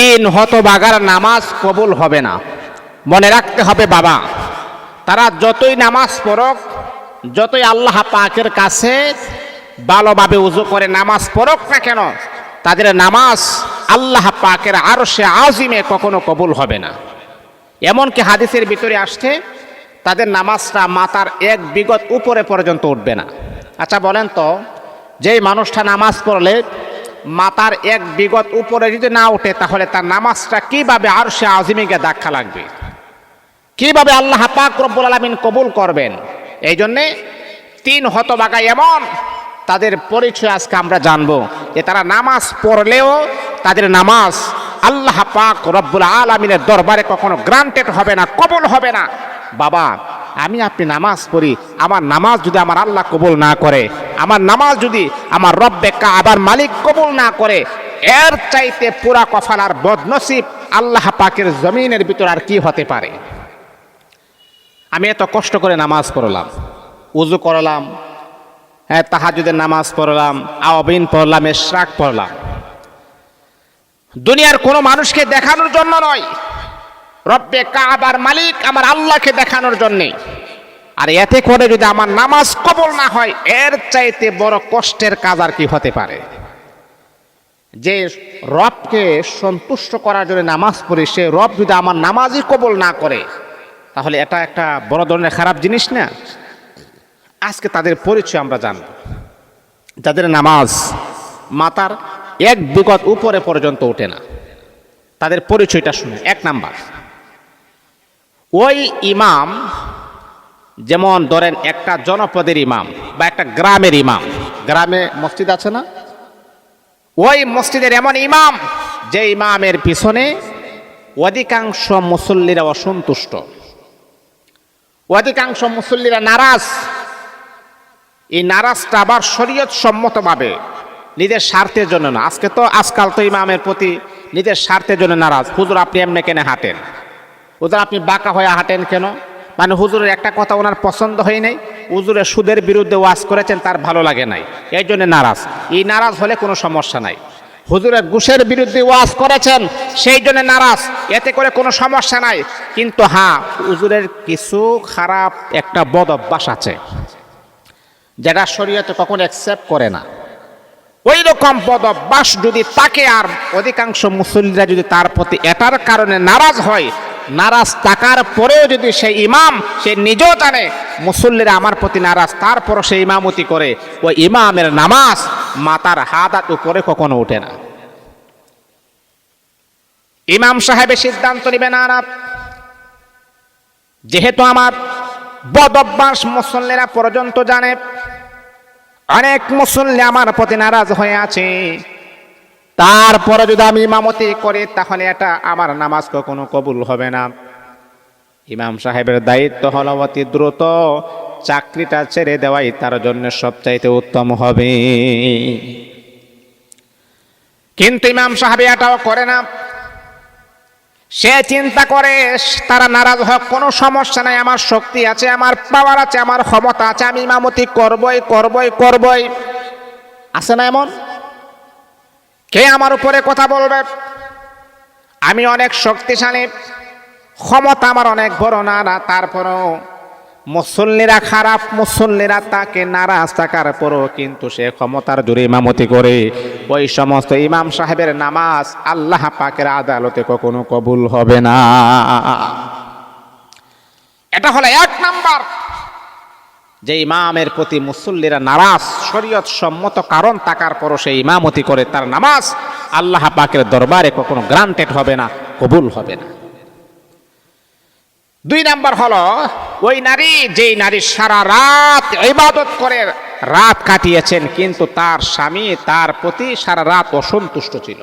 তিন হতবাগার নামাজ কবুল হবে না। মনে রাখতে হবে বাবা, তারা যতই নামাজ পড়ক, যতই আল্লাহ পাকের কাছে ভালোভাবে উজু করে নামাজ পড়ক না কেন, তাদের নামাজ আল্লাহ পাকের আরও সে আজিমে কখনো কবুল হবে না। এমনকি হাদিসের ভিতরে আসছে, তাদের নামাজটা মাতার এক বিগত উপরে পর্যন্ত উঠবে না। আচ্ছা বলেন তো, যেই মানুষটা নামাজ পড়লে মাতার এক বিগত উপরে যদি না ওঠে, তাহলে তার নামাজটা কীভাবে আর সে আজিমিকে ধাক্কা লাগবে? কীভাবে আল্লাহ পাক রব্বুল আলমিন কবুল করবেন? এই জন্যে তিন হতবাগা এমন তাদের পরিচয় আজকে আমরা জানব যে তারা নামাজ পড়লেও তাদের নামাজ আল্লাহ পাক রব্বুল আলমিনের দরবারে কখনো গ্রান্টেড হবে না, কবুল হবে না। বাবা আমি আপনি নামাজ পড়ি, আমার নামাজ যদি আমার আল্লাহ কবুল না করে, আমার নামাজ যদি আমার রব্বে আবার মালিক কবুল না করে, এর চাইতে পুরা কফাল আর বদনসিব আল্লাহ পাকের জমিনের ভিতর আর কি হতে পারে? আমি এত কষ্ট করে নামাজ পড়লাম, উজু করলাম হ্যাঁ তাহাজুদের নামাজ পড়লাম, আওয়াবিন পড়লাম, এশরাক পড়লাম। দুনিয়ার কোনো মানুষকে দেখানোর জন্য নয় রব্বে কাবার মালিক আমার আল্লাহকে দেখানোর জন্যে। আর এতে করে যদি আমার নামাজ কবল না হয়, এর চাইতে বড় কষ্টের কাজ আর কি হতে পারে? যে রবকে সন্তুষ্ট করার জন্য নামাজ পড়ি, সে রব যদি আমার নামাজই কবল না করে, তাহলে এটা একটা বড় ধরনের খারাপ জিনিস না? আজকে তাদের পরিচয় আমরা জানব। যাদের নামাজ মাতার এক বিগত উপরে পর্যন্ত ওঠে না, তাদের পরিচয়টা শুনে। এক নাম্বার ওই ইমাম যেমন ধরেন একটা জনপদের ইমাম বা একটা গ্রামের ইমাম। গ্রামে মসজিদ আছে না? ওই মসজিদের এমন ইমাম যে ইমামের পিছনে অধিকাংশ মুসল্লিরা অসন্তুষ্ট। অধিকাংশ মুসল্লিরা নারাজ। এই নারাজটা আবার শরীয়ত সম্মতভাবে নিজের স্বার্থের জন্য না। আজকে তো আজকাল তো ইমামের প্রতি নিজের স্বার্থের জন্য নারাজ। হুজুর আপনি এমনি কেনে হাঁটেন? হুজুর আপনি বাঁকা হয়ে হাঁটেন কেন? মানে হুজুরের একটা কথা ওনার পছন্দ হয় নাই হুজুরের সুদের বিরুদ্ধে ওয়াজ করেছেন, তার ভালো লাগে নাই। এই জন্য নারাজ। এই নারাজ হলে কোনো সমস্যা নাই। হুজুরের ঘুষের বিরুদ্ধে ওয়াজ করেছেন, সেই জন্য নারাজ। এতে করে কোনো সমস্যা নাই। কিন্তু হ্যাঁ হুজুরের কিছু খারাপ একটা বদ অভ্যাস আছে, যেটা শরীয়তে কখনো অ্যাকসেপ্ট করে না। ওই রকম পদ অভ্যাস যদি তাকে আর অধিকাংশ মুসল্লিরা যদি তার প্রতি এটার কারণে নারাজ হয় নারাজ থাকার পরেও যদি সে ইমাম, সে নিজেও জানে, মুসল্লিরা আমার প্রতি নারাজ, তারপরও সে ইমামতি করে। ওই ইমামের নামাজ মাতার হাত হাত উপরে কখনো ওঠে না। ইমাম সাহেবের সিদ্ধান্ত নেবে না। যেহেতু আমার বদ অভ্যাস মুসল্লিরা পর্যন্ত জানে, অনেক মুসল্লি আমার প্রতি নারাজ হয়ে আছে। তারপরে যদি আমি ইমামতি করি, তাহলে এটা আমার নামাজ কখনো কবুল হবে না। ইমাম সাহেবের দায়িত্ব হলো অতি দ্রুত চাকরিটা ছেড়ে দেওয়াই তার জন্য সবচাইতে উত্তম হবে। কিন্তু ইমাম সাহেব এটাও করে না। সে চিন্তা করে, তারা নারাজ হোক, কোনো সমস্যা নাই, আমার শক্তি আছে, আমার পাওয়ার আছে, আমার ক্ষমতা আছে, আমি ইমামতি করবই করবই করবই। আছে না এমন? কে আমার উপরে কথা বলবে? আমি অনেক শক্তিশালী, ক্ষমতা আমার অনেক বড় না না তারপরও মুসল্লিরা খারাপ, মুসল্লিরা তাকে নারাজ থাকার পরও কিন্তু সে ক্ষমতার জোরে ইমামতি করে। ওই সমস্ত ইমাম সাহেবের নামাজ আল্লাহ পাকের আদালতে কখনো কবুল হবে না। এটা হলো এক নাম্বার। যে ইমামের প্রতি মুসল্লিরা নারাজ, শরীয়ত সম্মত কারণ থাকার পরও সে ইমামতি করে তার নামাজ আল্লাহ পাকের দরবারে কখনো গ্রান্টেড হবে না, কবুল হবে না। দুই নাম্বার হলো, ওই নারী যেই নারী সারা রাত ইবাদত করে রাত কাটিয়েছেন, কিন্তু তার স্বামী তার প্রতি সারা রাত অসন্তুষ্ট ছিল।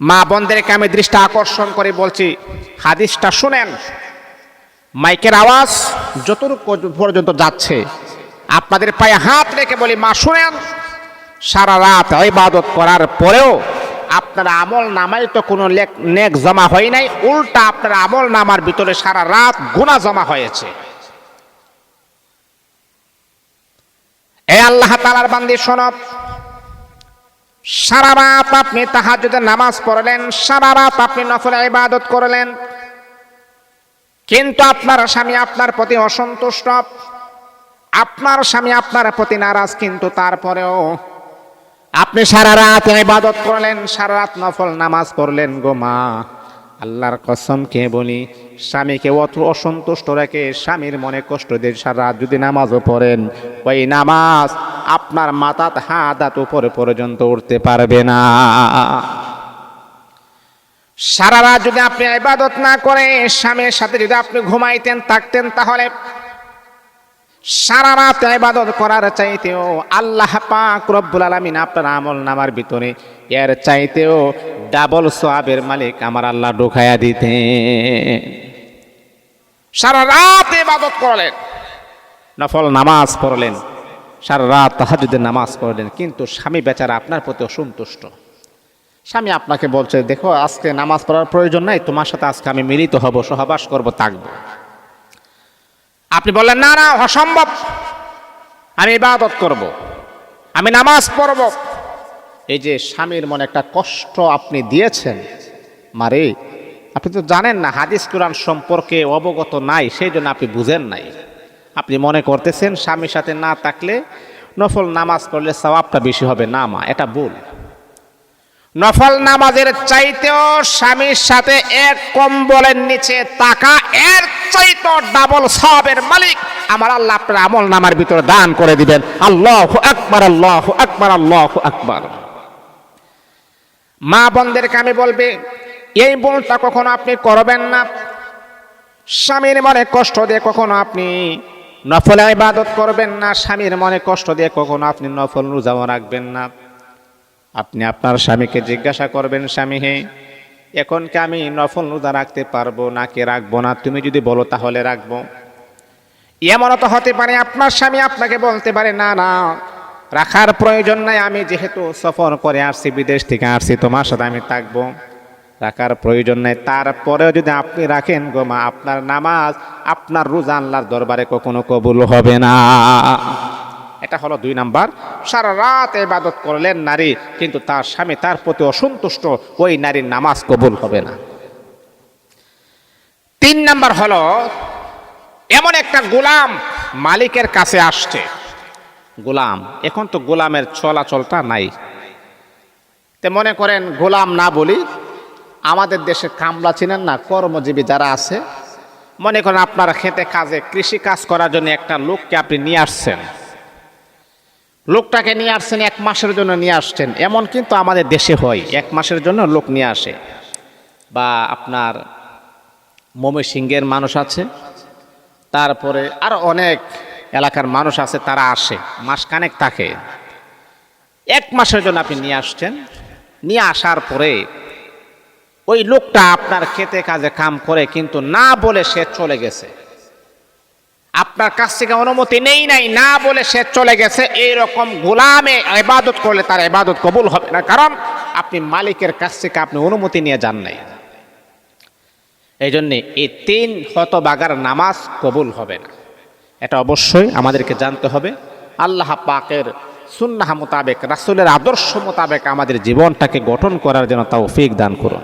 মা বোনদেরকে আমি দৃষ্টি আকর্ষণ করে বলছি, হাদিসটা শুনেন। মাইকের আওয়াজ যতটুকু পর্যন্ত যাচ্ছে। আপনাদের পায়ে হাত রেখে বলি মা শুনেন। সারা রাত ইবাদত করার পরেও আপনার আমল নামাই তো কোনো নেক জমা হয় নাই। উল্টা আপনার আমল নামার ভিতরে সারা রাত গুণা জমা হয়েছে। এ আল্লাহ তালার বান্দি সনব সারা রাত আপনি তাহাজ্জুদের নামাজ পড়লেন সারা রাত আপনি নফল ইবাদত করলেন। কিন্তু আপনার স্বামী আপনার প্রতি অসন্তুষ্ট। আপনার স্বামী আপনার প্রতি নারাজ, কিন্তু তারপরেও আপনি সারা রাত ইবাদত করলেন, সারা রাত নফল নামাজ পড়লেন গো মা। আল্লাহর কসম কে বলি, স্বামীকে অত অসন্তুষ্ট রেখে স্বামীর মনে কষ্ট দিয়ে সারা রাত যদি নামাজও পড়েন, ওই নামাজ আপনার মাথাত হাত উপরে পর্যন্ত উঠতে পারবে না। সারা রাত যদি আপনি ইবাদত না করে স্বামীর সাথে যদি আপনি ঘুমাইতেন, থাকতেন, তাহলে সারা রাত ইবাদত করার চাইতেও আল্লাহ পাক রব্বুল আলামিন আপনার আমল নামার ভিতরে এর চাইতেও ডাবল সোয়াবের মালিক আমার আল্লাহ ঢুকায়া দিতে সারা রাত ইবাদত করলেন, নফল নামাজ পড়লেন, সারা রাত তাহাজুদের নামাজ পড়লেন, কিন্তু স্বামী বেচারা আপনার প্রতি অসন্তুষ্ট। স্বামী আপনাকে বলছে, দেখো, আজকে নামাজ পড়ার প্রয়োজন নাই, তোমার সাথে আজকে আমি মিলিত হব, সহবাস করব, থাকব। আপনি বললেন, না না, অসম্ভব। আমি ইবাদত করব। আমি নামাজ পড়ব। এই যে স্বামীর মনে একটা কষ্ট আপনি দিয়েছেন, মারে, আপনি তো জানেন না, হাদিস কোরআন সম্পর্কে অবগত নাই সেই জন্য আপনি বুঝেন নাই। আপনি মনে করতেছেন, স্বামীর সাথে না থাকলে নফল নামাজ পড়লে সওয়াবটা বেশি হবে। না, মা, এটা ভুল। নফল নামাজের চাইতেও স্বামীর সাথে এক কম্বলের নিচে টাকা এর চাইতো ডাবল সবের মালিক। আমার আল্লাহ আপনার আমল নামার ভিতরে দান করে দিবেন। আল্লাহ আকবার আল্লাহ আকবার আল্লাহ আকবার। মা বোনদেরকে আমি বলবে, এই ভুলটা কখনো আপনি করবেন না। স্বামীর মনে কষ্ট দিয়ে কখনো আপনি নফল ইবাদত করবেন না। স্বামীর মনে কষ্ট দিয়ে কখনো আপনি নফল রোজাও রাখবেন না। আপনি আপনার স্বামীকে জিজ্ঞাসা করবেন, স্বামী হে, এখন কি আমি নফল রোজা রাখতে পারব নাকি রাখব না? তুমি যদি বলো তাহলে রাখব। এমনও তো হতে পারে আপনার স্বামী আপনাকে বলতে পারে, না না, রাখার প্রয়োজন নাই, আমি যেহেতু সফর করে আসছি, বিদেশ থেকে আসছি, তোমার সাথে আমি থাকব। রাখার প্রয়োজন নাই। তারপরেও যদি আপনি রাখেন গো মা, আপনার নামাজ, আপনার রোজা আল্লাহর দরবারে কখনো কবুল হবে না। এটা হলো দুই নাম্বার। সারা রাত ইবাদত করলেন নারী, কিন্তু তার স্বামী তার প্রতি অসন্তুষ্ট, ওই নারীর নামাজ কবুল হবে না। তিন নাম্বার হলো, এমন একটা গোলাম মালিকের কাছে আসছে। গোলাম, এখন তো গোলামের চলাচলটা নাই। তে মনে করেন, গোলাম না বলি, আমাদের দেশে কামলা চিনেন না, কর্মজীবী যারা আছে, মনে করেন আপনার খেতে কাজে, কৃষি কাজ করার জন্য একটা লোককে আপনি নিয়ে আসছেন। লোকটাকে নিয়ে আসছেন, এক মাসের জন্য নিয়ে আসছেন। এমন কিন্তু আমাদের দেশে হয়, এক মাসের জন্য লোক নিয়ে আসে। বা আপনার ময়মনসিংহের মানুষ আছে, তারপরে আর অনেক এলাকার মানুষ আছে, তারা আসে, মাসখানেক থাকে। এক মাসের জন্য আপনি নিয়ে আসছেন। নিয়ে আসার পরে ওই লোকটা আপনার খেতে কাজে কাম করে, কিন্তু না বলে সে চলে গেছে। আপনার কাছ থেকে অনুমতি নেই নাই, না বলে সে চলে গেছে এই রকম গোলামে এবাদত করলে তার এবাদত কবুল হবে না। কারণ আপনি মালিকের কাছ থেকে আপনি অনুমতি নিয়ে যান নাই। এই জন্যে এই তিন হতবাগার নামাজ কবুল হবে না। এটা অবশ্যই আমাদেরকে জানতে হবে। আল্লাহ পাকের সুন্নাহ মোতাবেক, রাসুলের আদর্শ মোতাবেক আমাদের জীবনটাকে গঠন করার জন্য তৌফিক দান করুন।